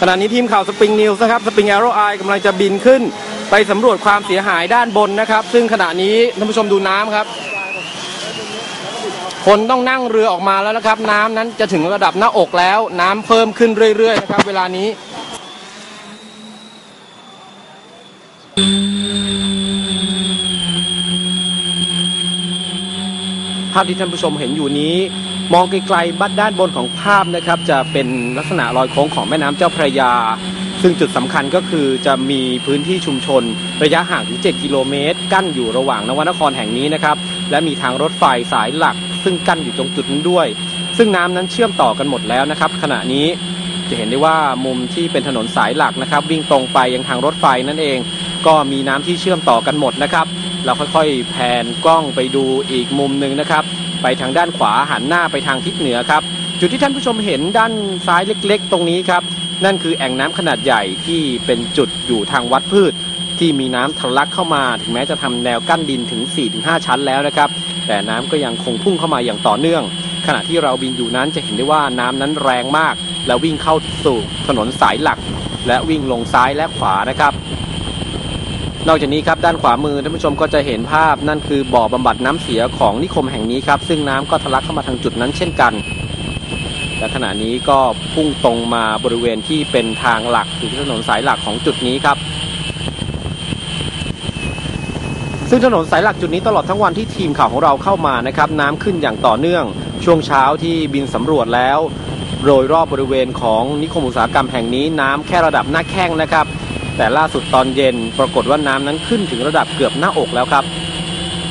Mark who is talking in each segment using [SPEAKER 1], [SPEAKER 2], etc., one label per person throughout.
[SPEAKER 1] ขณะนี้ทีมข่าวสปริงนิวส์นะครับสปริงแอโรไอกำลังจะบินขึ้น ไปสำรวจความเสียหายด้านบนนะครับ ซึ่งขณะนี้ท่านผู้ชมดูน้ำครับ คนต้องนั่งเรือออกมาแล้วนะครับ น้ำนั้นจะถึงระดับหน้าอกแล้ว น้ำเพิ่มขึ้นเรื่อยๆนะครับ เวลานี้ภาพที่ท่านผู้ชมเห็นอยู่นี้ มองไกลๆบัดด้านบนของภาพนะครับจะเป็นลักษณะรอยโค้งของแม่น้ำเจ้าพระยา ซึ่งจุดสำคัญก็คือจะมีพื้นที่ชุมชน ระยะห่างถึง 7 กิโลเมตร กั้นอยู่ระหว่างนวนครแห่งนี้นะครับและมีทางรถไฟสายหลัก ซึ่งกั้นอยู่ตรงจุดนั้นด้วย ซึ่งน้ำนั้นเชื่อมต่อกันหมดแล้วนะครับ ขณะนี้จะเห็นได้ว่ามุมที่เป็นถนนสายหลักนะครับ วิ่งตรงไปยังทางรถไฟนั่นเอง ก็มีน้ำที่เชื่อมต่อกันหมดนะครับ เราค่อยๆแผนกล้องไปดูอีกมุมหนึ่งนะครับ ไปทางด้านขวาหันหน้าไปทางทิศเหนือครับ จุดที่ท่านผู้ชมเห็นด้านซ้ายเล็ก ๆ ตรงนี้ครับ นั่นคือแอ่งน้ำขนาดใหญ่ที่เป็นจุดอยู่ทางวัดพืช ที่มีน้ำทะลักเข้ามา ถึงแม้จะทำแนวกั้นดินถึง 4-5 ชั้นแล้วนะครับ แต่น้ำก็ยังคงพุ่งเข้ามาอย่างต่อเนื่อง ขณะที่เราบินอยู่นั้นจะเห็นได้ว่าน้ำนั้นแรงมาก แล้ววิ่งเข้าสู่ถนนสายหลัก และวิ่งลงซ้ายและขวานะครับ นอกจากนี้ครับด้านขวามือท่านผู้ชมก็จะเห็นภาพนั่นคือบ่อบำบัดน้ำเสียของนิคมแห่งนี้ครับ ซึ่งน้ำก็ทะลักเข้ามาทางจุดนั้นเช่นกันและขณะนี้ก็พุ่งตรงมาบริเวณที่เป็นทางหลักคือถนนสายหลักของจุดนี้ครับซึ่งถนนสายหลักจุดนี้ตลอดทั้งวันที่ทีมข่าวของเราเข้ามานะครับน้ำขึ้นอย่างต่อเนื่อง ช่วงเช้าที่บินสำรวจแล้ว โดยรอบบริเวณของนิคมอุตสาหกรรมแห่งนี้น้ำแค่ระดับหน้าแข้งนะครับ แต่ล่าสุดตอนเย็นปรากฏว่าน้ำนั้นขึ้นถึงระดับเกือบหน้าอกแล้วครับ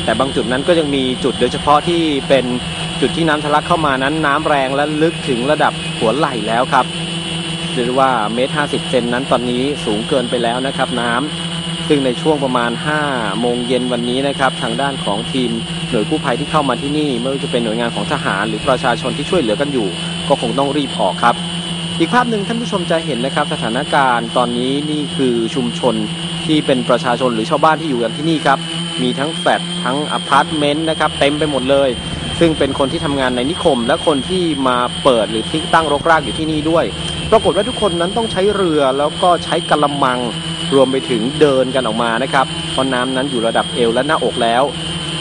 [SPEAKER 1] แต่บางจุดนั้นก็ยังมีจุดโดยเฉพาะที่เป็นจุดที่น้ำทะลักเข้ามานั้นน้ำแรงและลึกถึงระดับหัวไหล่แล้วครับเรียกว่าเมตรห้าสิบเซนนั้นตอนนี้สูงเกินไปแล้วนะครับน้ำซึ่งในช่วงประมาณ5โมงเย็นวันนี้นะครับ ทางด้านของทีมหน่วยกู้ภัยที่เข้ามาที่นี่ ไม่ว่าจะเป็นหน่วยงานของทหาร หรือประชาชนที่ช่วยเหลือกันอยู่ ก็คงต้องรีบออกครับ อีกภาพหนึ่งท่านผู้ชมจะเห็นนะครับ สถานการณ์ตอนนี้นี่คือชุมชนที่เป็นประชาชนหรือชาวบ้านที่อยู่กันที่นี่ครับ มีทั้งแฟลตทั้งอพาร์ตเมนต์นะครับเต็มไปหมดเลย ซึ่งเป็นคนที่ทำงานในนิคม และคนที่มาเปิดหรือที่ตั้งรกรากอยู่ที่นี่ด้วย ปรากฏว่าทุกคนนั้นต้องใช้เรือแล้วก็ใช้กระมังรวมไปถึงเดินกันออกมานะครับเพราะน้ำนั้นอยู่ระดับเอวและหน้าอกแล้ว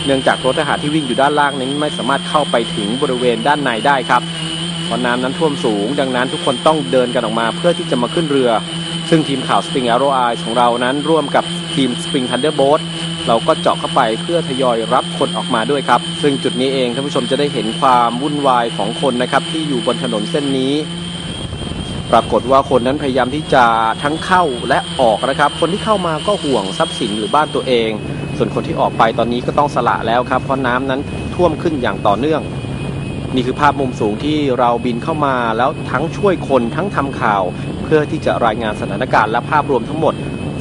[SPEAKER 1] เนื่องจากรถทหารที่วิ่งอยู่ด้านล่างนั้นไม่สามารถเข้าไปถึงบริเวณด้านในได้ครับ ราะน้ำนั้นท่วมสูง ดังนั้นทุกคนต้องเดินกันออกมาเพื่อที่จะมาขึ้นเรือ ซึ่งทีมข่าว Spring Arrow Eyes ของเรานั้นร่วมกับทีม Spring Thunderbolt เราก็เจาะเข้าไปเพื่อทยอยรับคนออกมาด้วยครับ ซึ่งจุดนี้เองท่านผู้ชมจะได้เห็นความวุ่นวายของคนนะครับที่อยู่บนถนนเส้นนี้ ปรากฏว่าคนนั้นพยายามที่จะทั้งเข้าและออกนะครับ คนที่เข้ามาก็ห่วงทรัพย์สินหรือบ้านตัวเอง ส่วนคนที่ออกไปตอนนี้ก็ต้องสละแล้วครับ เพราะน้ำนั้นท่วมขึ้นอย่างต่อเนื่อง นี่คือภาพมุมสูงที่เราบินเข้ามาแล้วทั้งช่วยคนทั้งทำข่าว เพื่อที่จะรายงานสถานการณ์และภาพรวมทั้งหมด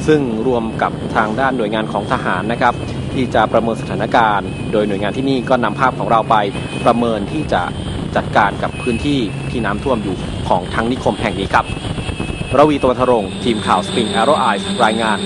[SPEAKER 1] ซึ่งรวมกับทางด้านหน่วยงานของทหารนะครับ ที่จะประเมินสถานการณ์ โดยหน่วยงานที่นี่ก็นำภาพของเราไปประเมินที่จะจัดการกับพื้นที่ที่น้ำท่วมอยู่ของทั้งนิคมแห่งนี้ครับระวีตวันทรงทีมข่าว Spring Arrow Eyes รายงาน